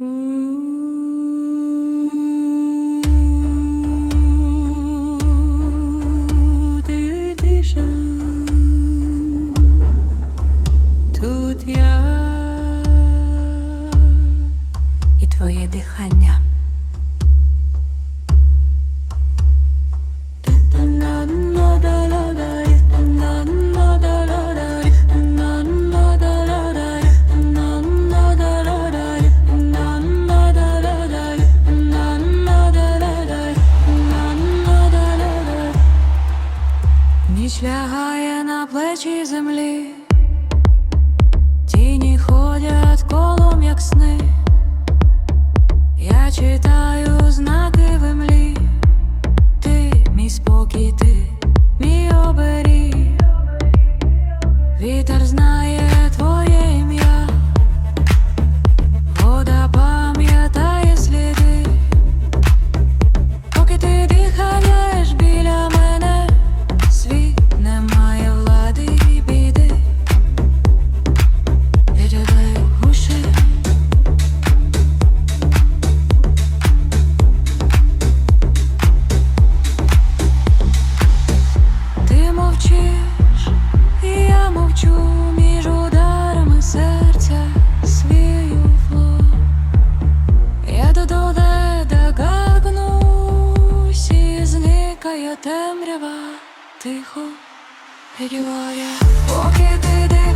Mm. Читаю знаки в млі, ти мій спокій, ти мій оберіг, вітер знає. тихо підіває, поки ти дивишся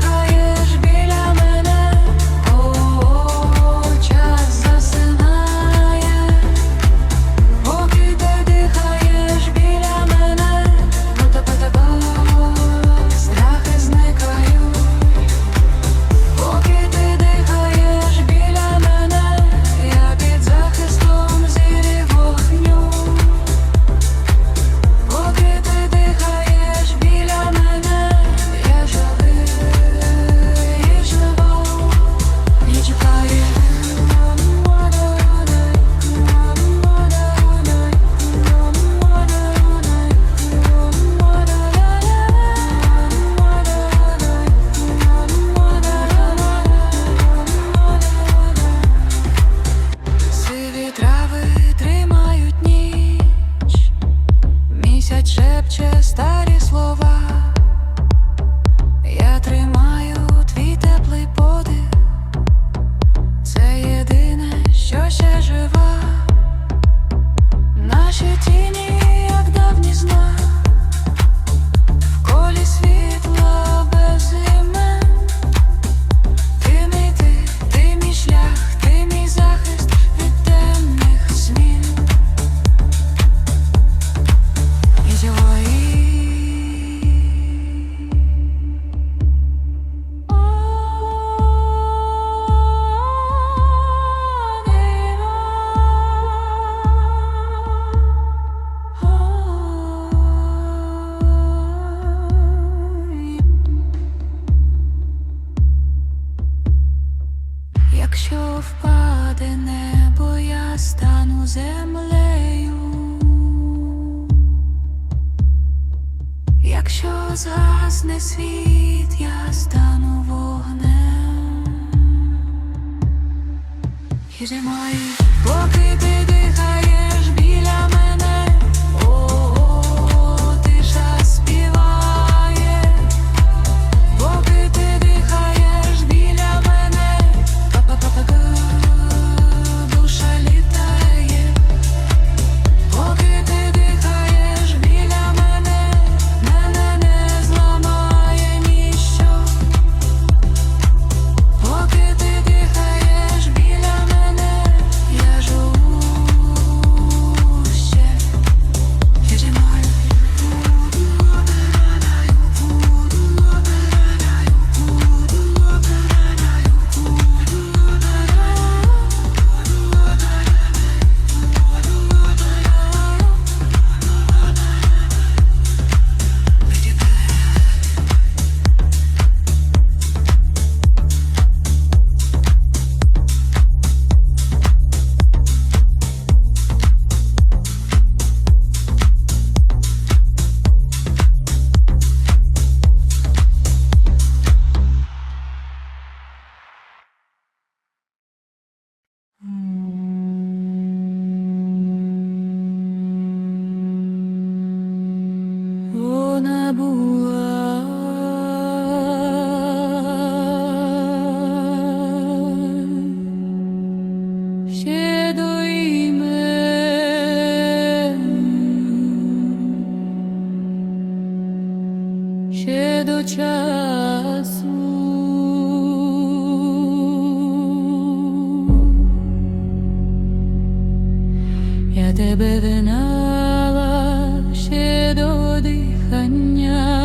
тебе винала ще до дихання.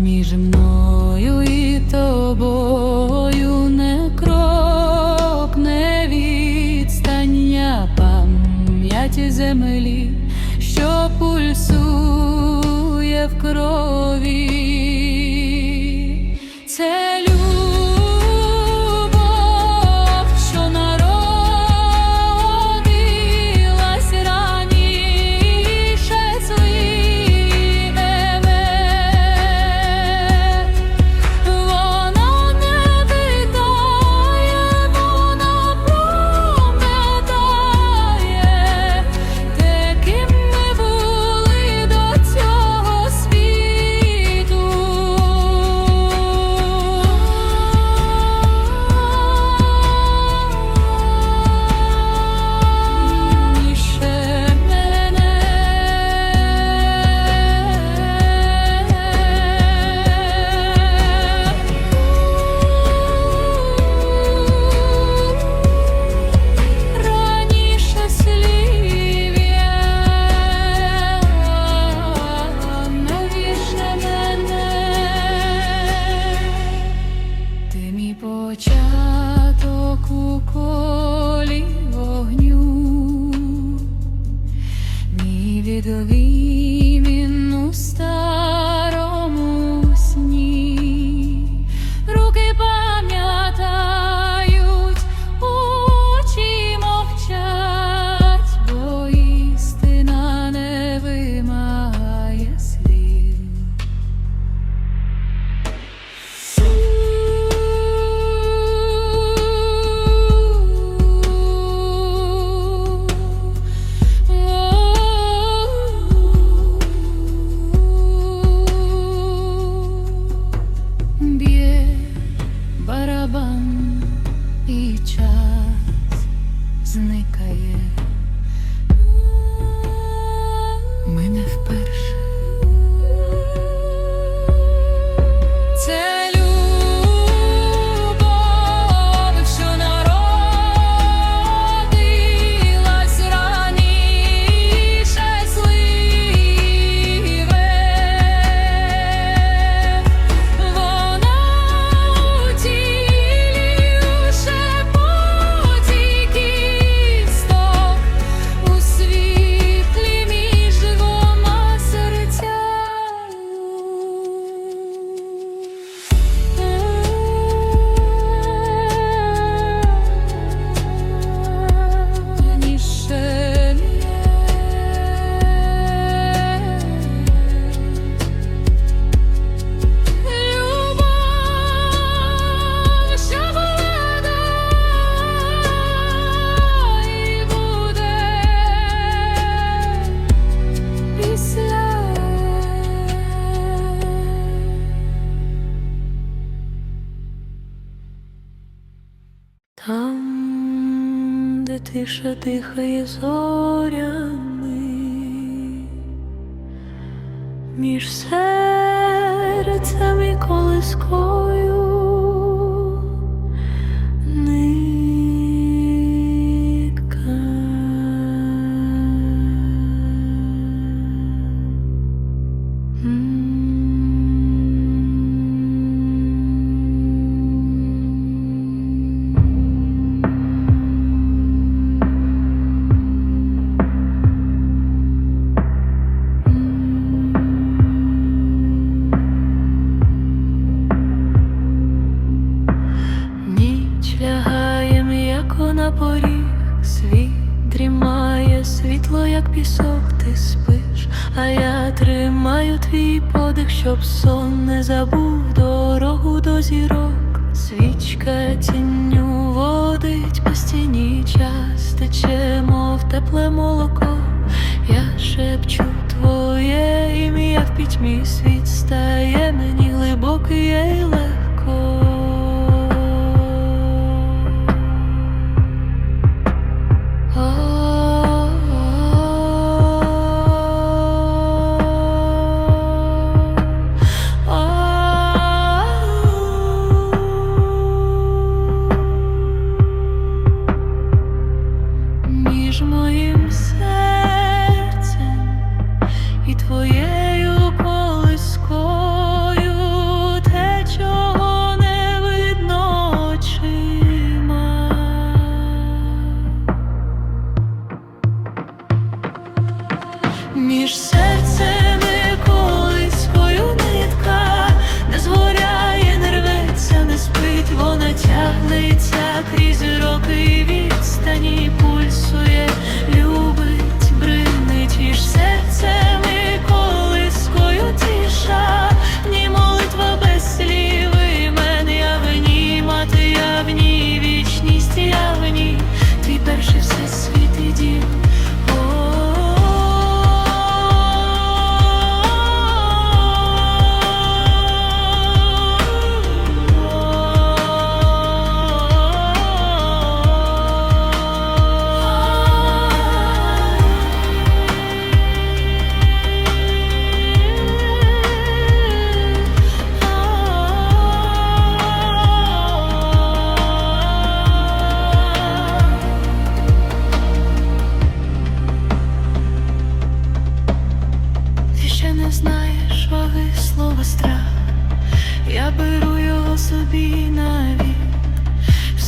між мною і тобою не крок, не відстання пам'яті землі, що пульсує в кров. тиша дихає зорями між серцем і колискою. пісок ти спиш, а я тримаю твій подих, щоб сон не забув дорогу до зірок. Свічка тінню водить по стіні час тече, мов тепле молоко. Я шепчу твоє ім'я в пітьмі світ стає мені глибокий.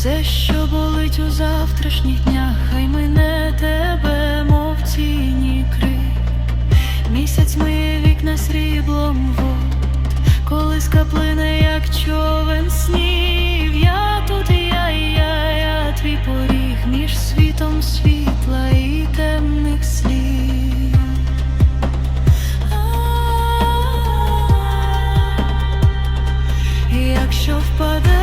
Все, що болить у завтрашніх днях, хай мине тебе, мов тіні крик. Місяць миє вікна сріблом вод, коли скаплине, як човен снів. Я тут, я, я, я твій поріг між світом світла і темних слів. Якщо впадеш,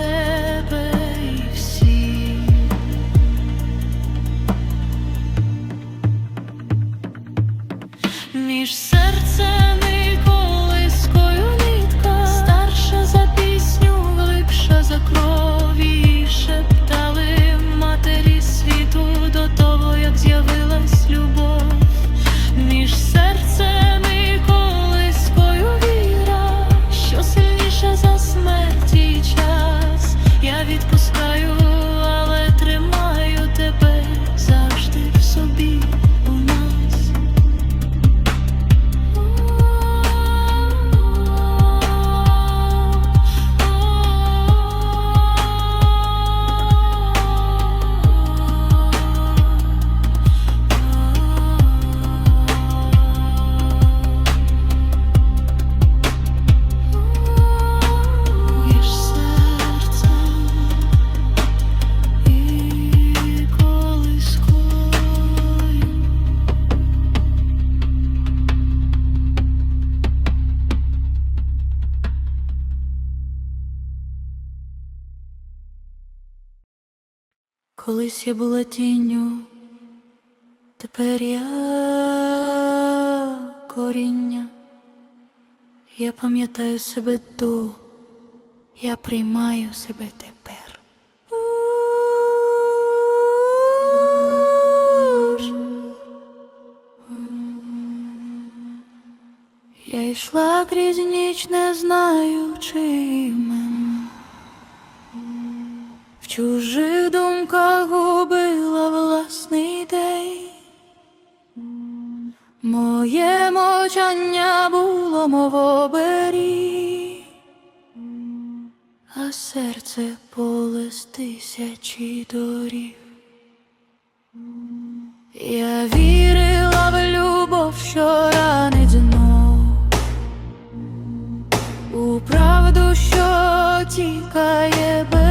her. Я була тінню, тепер я коріння. Я пам'ятаю себе до, я приймаю себе тепер. Я йшла крізь ніч, не знаючи імен. В чужих думках губила власний день, моє мовчання було мов оберіг, а серце поле з тисячі доріг. Я вірила в любов, що ранить знов, у правду, що тікає без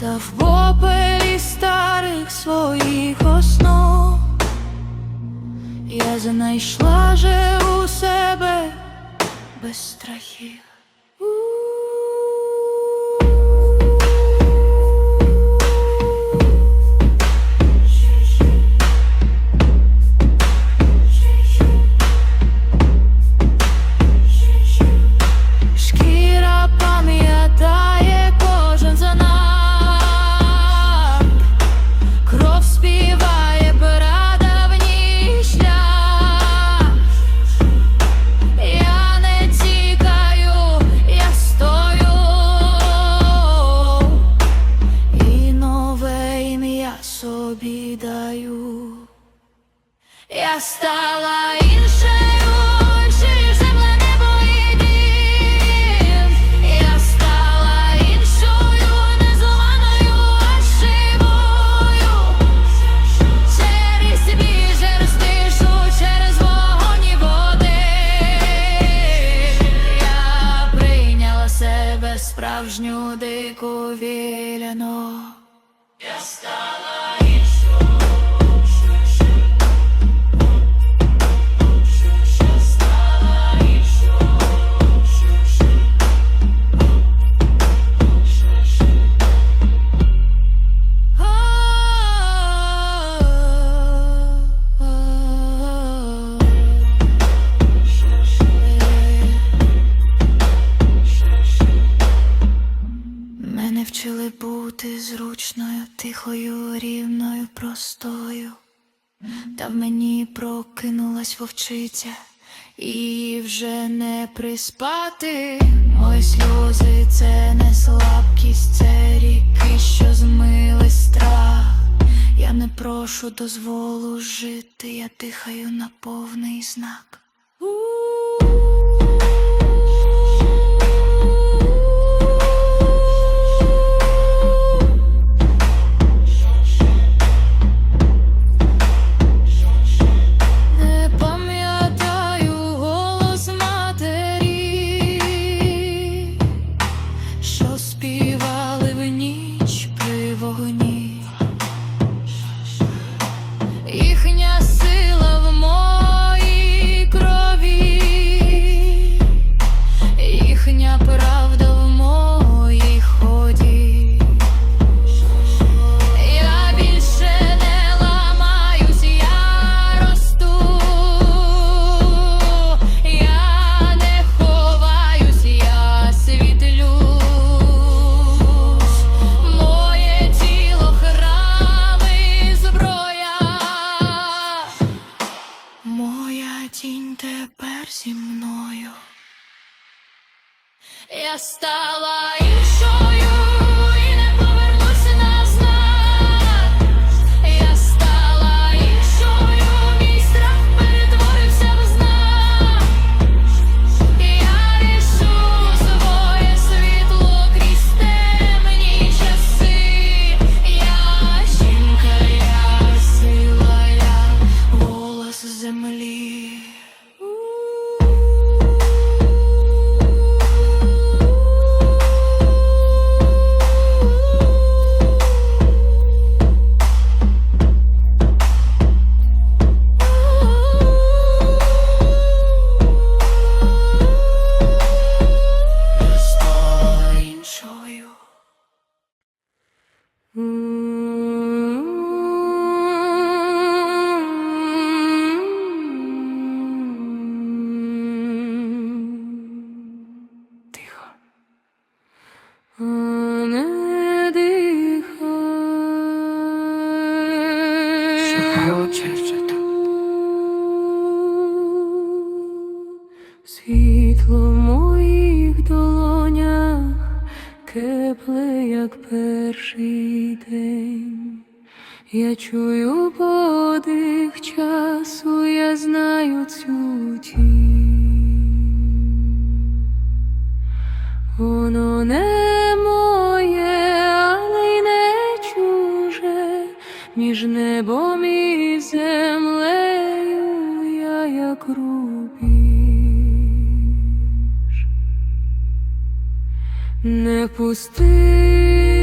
та в попелі старих своїх основ я знайшла же у себе без страхів. Ось вовчиця і вже не приспати. Ой, сльози, це не слабкість, це ріки, що змили страх. Я не прошу дозволу жити, я дихаю на повний знак. стала цю тінь. Воно не моє, але й не чуже, між небом і землею я як рубіж. Не пусти.